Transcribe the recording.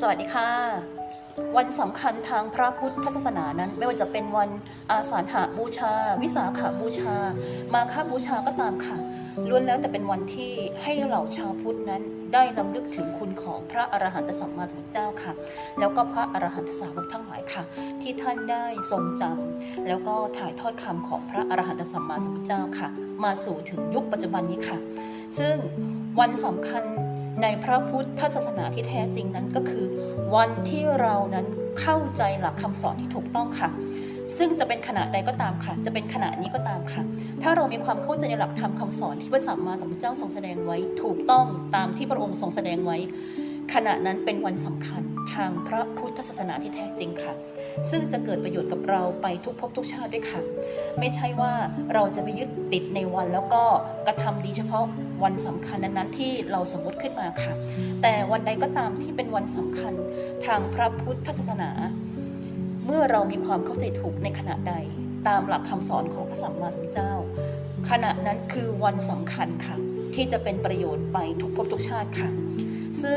สวัสดีค่ะ วันสำคัญทางพระพุทธศาสนานั้น ไม่ว่าจะเป็นวันอาสาฬหบูชา วิสาขบูชา มาฆบูชาก็ตามค่ะล้วนแล้วแต่เป็นวันที่ให้เหล่าชาวพุทธนั้นได้ลำลึกถึงคุณของพระอรหันตสัมมาสัมพุทธเจ้าค่ะ แล้วก็พระอรหันตสาวกทั้งหลายค่ะ ที่ท่านได้ทรงจำแล้วก็ถ่ายทอดคำของพระอรหันตสัมมาสัมพุทธเจ้าค่ะ มาสู่ถึงยุคปัจจุบันนี้ค่ะ ซึ่งวันสำคัญ ในพระพุทธศาสนาที่แท้จริงนั้นก็คือ วันที่เรานั้นเข้าใจหลักคำสอนที่ถูกต้องค่ะ ซึ่งจะเป็นขณะใดก็ตามค่ะ จะเป็นขณะนี้ก็ตามค่ะ ถ้าเรามีความเข้าใจในหลักธรรมคำสอนที่พระสัมมาสัมพุทธเจ้าทรงแสดงไว้ ถูกต้องตามที่พระองค์ทรงแสดงไว้ ขณะนั้นเป็นวันสำคัญทางพระพุทธศาสนาที่แท้จริงค่ะ ซึ่งจะเกิดประโยชน์กับเราไปทุกภพทุกชาติด้วยค่ะ ไม่ใช่ว่าเราจะไปยึดติดในวันแล้วก็กระทำดีเฉพาะวันสำคัญนั้นๆที่เราสมมติขึ้นมาค่ะ แต่วันใดก็ตามที่เป็นวันสำคัญทางพระพุทธศาสนา เมื่อเรามีความเข้าใจถูกในขณะใด ตามหลักคำสอนของพระสัมมาสัมพุทธเจ้า ขณะนั้นคือวันสำคัญค่ะ ที่จะเป็นประโยชน์ไปทุกภพทุกชาติค่ะ ซึ่ง